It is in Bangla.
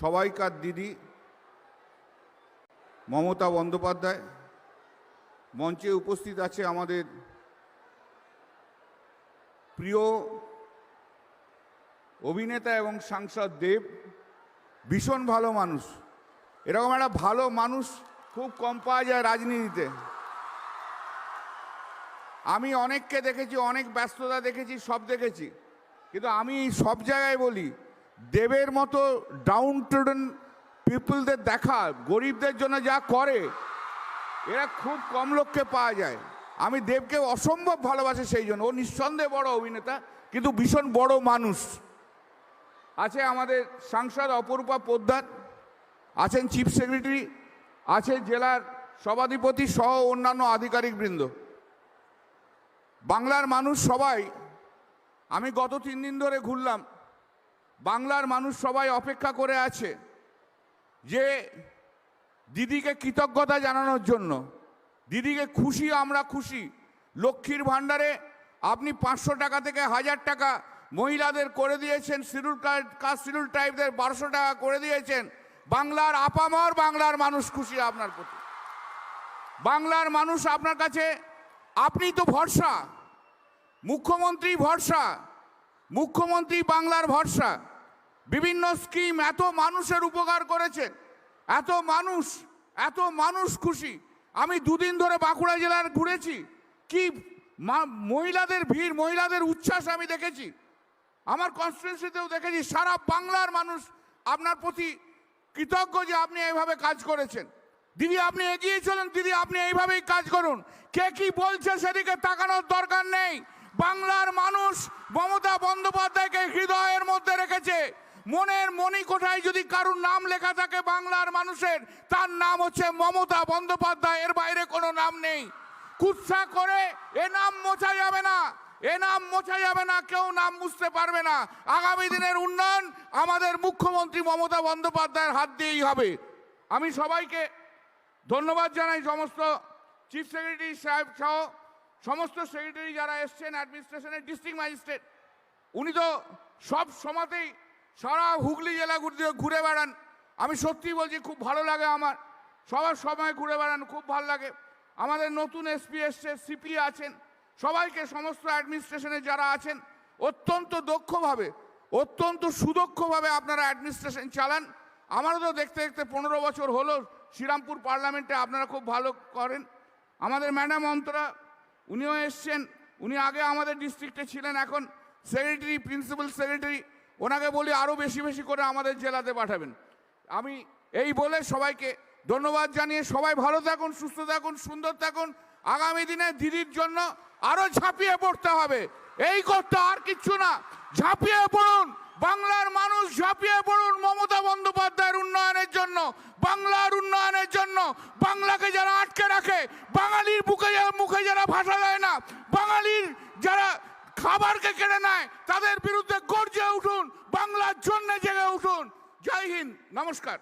সবাইকার দিদি, মমতা বন্দ্যোপাধ্যায়, মঞ্চে উপস্থিত আছে আমাদের প্রিয় অভিনেতা এবং সাংসদ দেব, ভীষণ ভালো মানুষ। এরকম একটা ভালো মানুষ খুব কম পাওয়া যায় রাজনীতিতে। আমি অনেককে দেখেছি, অনেক ব্যস্ততা দেখেছি, সব দেখেছি। কিন্তু আমি সব জায়গায় বলি দেবের মতো ডাউন টুডেন পিপলদের দেখা, গরিবদের জন্য যা করে, এরা খুব কম লোককে পাওয়া যায়। আমি দেবকে অসম্ভব ভালোবাসি সেই জন্য। ও নিঃসন্দেহে বড় অভিনেতা, কিন্তু ভীষণ বড় মানুষ। আছে আমাদের সাংসদ অপরূপা পোদ্দার, আছেন চিফ সেক্রেটারি আছে জেলার সভাধিপতি সহ অন্যান্য আধিকারিকবৃন্দ। বাংলার মানুষ সবাই, আমি গত তিন দিন ধরে ঘুরলাম বাংলার মানুষ সবাই অপেক্ষা করে আছে যে দিদিকে কৃতজ্ঞতা জানানোর জন্য। দিদিকে খুশি, আমরা খুশি। লক্ষ্মীর ভাণ্ডারে আপনি পাঁচশো টাকা থেকে হাজার টাকা মহিলাদের করে দিয়েছেন শিডিউল কাস্ট শিডিউল টাইপদের বারোশো টাকা করে দিয়েছেন। বাংলার আপামর বাংলার মানুষ খুশি আপনার প্রতি। বাংলার মানুষ আপনার কাছে, আপনি তো ভরসা, মুখ্যমন্ত্রী ভরসা। মুখ্যমন্ত্রী বাংলার ভরসা। বিভিন্ন স্কিম এত মানুষের উপকার করেছেন এত মানুষ এত মানুষ খুশি। আমি দুদিন ধরে বাঁকুড়া জেলার ঘুরেছি, কি মহিলাদের ভিড়, মহিলাদের উচ্ছ্বাস আমি দেখেছি। আমার কনস্টিটিউন্সিতেও দেখেছি, সারা বাংলার মানুষ আপনার প্রতি কৃতজ্ঞ যে আপনি এইভাবে কাজ করেছেন। দিদি, আপনি এগিয়ে চলুন, দিদি, আপনি এইভাবেই কাজ করুন। কে কি বলছে সেদিকে তাকানোর দরকার নেই। বাংলার মানুষ মমতা বন্দ্যোপাধ্যায়কে হৃদয়ের মধ্যে রেখেছে। মনের মনি কোঠায় যদি কারুর নাম লেখা থাকে বাংলার মানুষের, তার নাম হচ্ছে মমতা বন্দ্যোপাধ্যায়। এর বাইরে কোনো নাম নেই। কুৎসা করে এ নাম মোছা যাবে না, এ নাম মোছা যাবে না, কেউ নাম মুছতে পারবে না। আগামী দিনের উন্নয়ন আমাদের মুখ্যমন্ত্রী মমতা বন্দ্যোপাধ্যায়ের হাত দিয়েই হবে। আমি সবাইকে ধন্যবাদ জানাই, সমস্ত চিফ সেক্রেটারি সাহেব সহ সমস্ত সেক্রেটারি যারা এসছেন অ্যাডমিনিস্ট্রেশনের ডিস্ট্রিক্ট ম্যাজিস্ট্রেট উনি তো সব সময়তেই সারা হুগলি জেলা ঘুরে ঘুরে বেড়ান। আমি সত্যি বলছি, খুব ভালো লাগে আমার। সবার সময় ঘুরে বেড়ান, খুব ভালো লাগে। আমাদের নতুন এসপি এসছে সিপি আছেন। সবাইকে সমস্ত অ্যাডমিনিস্ট্রেশনে যারা আছেন, অত্যন্ত দক্ষভাবে, অত্যন্ত সুদক্ষভাবে আপনারা অ্যাডমিনিস্ট্রেশন চালান। আমারও তো দেখতে দেখতে পনেরো বছর হলো, শ্রীরামপুর পার্লামেন্টে আপনারা খুব ভালো করেন। আমাদের ম্যাডাম অন্তরা উনিও এসছেন, উনি আগে আমাদের ডিস্ট্রিক্টে ছিলেন, এখন সেক্রেটারি প্রিন্সিপাল সেক্রেটারি ওনাকে বলি আরও বেশি বেশি করে আমাদের জেলাতে পাঠাবেন। আমি এই বলে সবাইকে ধন্যবাদ জানিয়ে সবাই ভালো থাকুন, সুস্থ থাকুন, সুন্দর থাকুন। আগামী দিনে দিদির জন্য আরও ঝাঁপিয়ে পড়তে হবে। এই করতে আর কিচ্ছু না, ঝাঁপিয়ে পড়ুন। বাংলার মানুষ ঝাঁপিয়ে পড়ুন মমতা বন্দ্যোপাধ্যায়ের উন্নয়নের জন্য, বাংলার উন্নয়নের জন্য। বাংলাকে যারা আটকে বাঙালির বুকে মুখে যারা ভাষা দেয় না, বাঙালির যারা খাবারকে কেড়ে নেয়, তাদের বিরুদ্ধে গর্জে উঠুন, বাংলার জন্য জেগে উঠুন। জয় হিন্দ, নমস্কার।